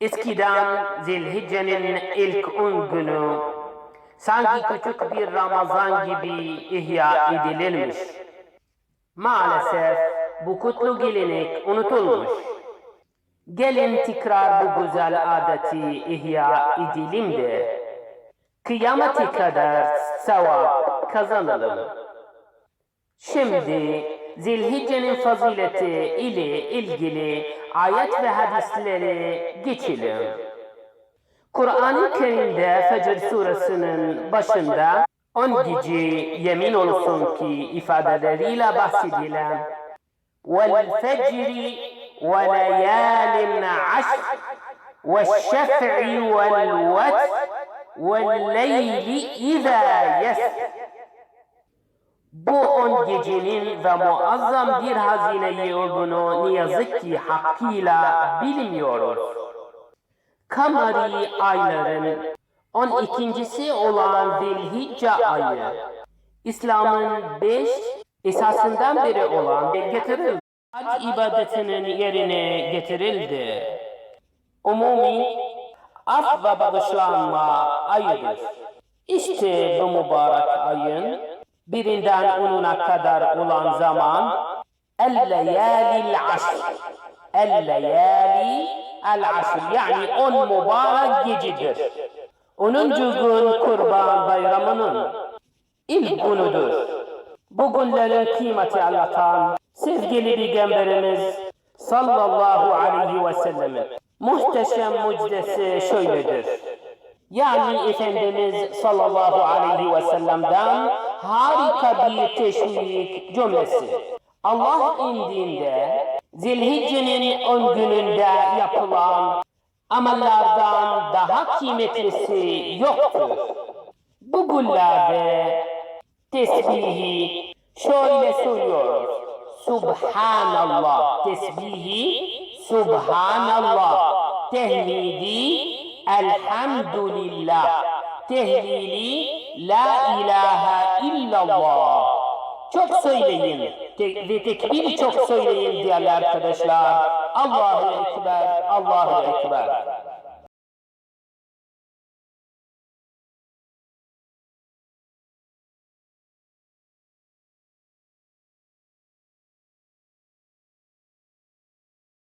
Eskiden Zilhicce'nin ilk on günü sanki küçük bir Ramazan gibi ihya edilirmiş. Maalesef bu kutlu gelenek unutulmuş. Gelin tekrar bu güzel adeti ihya edelim de kıyamete kadar sevap kazanalım. Şimdi Zilhicce'nin fazileti ile ilgili ayet ve hadisleri geçelim. Kur'an-ı Kerim'de Fecr suresinin başında on gece yemin olsun ki ifadeleriyle bahsedilen vel fecri ve leyalin aşr ve şef'i vel vet ve leyli izâ yesr bu on gecenin ve muazzam bir hazineyi olduğunu ne yazık ki hakkıyla bilmiyoruz. Kamari ayların on ikincisi olan Zilhicce ayı, İslam'ın beş esasından biri olan getirildi. Hac ibadetinin yerine getirildi. Umumi af ve bağışlanma ayıdır. İşte bu mübarek ayın birinden onuna kadar olan zaman el-leyalil asr el-leyali el-asr yani on mübarek gecedir. Onuncu gün kurban bayramının ilk günüdür. Bu günlerin kıymeti anlatan sevgili Peygamberimiz sallallahu aleyhi ve sellemin muhteşem müjdesi şöyledir. Yani Efendimiz sallallahu aleyhi ve sellem'den harika bir teşvik cümlesi. Allah indinde Zilhicce'nin on gününde yapılan amellerden daha kıymetlisi yoktur. Bu günlerde tesbihi şöyle söylüyoruz. Subhanallah. Tesbihi Subhanallah. Tehmidi Elhamdülillah. Tehlili La ilahe illallah. Çok söyleyin Te- ve tekbir çok söyleyin değerli arkadaşlar. Allahu Ekber, Allahu Ekber.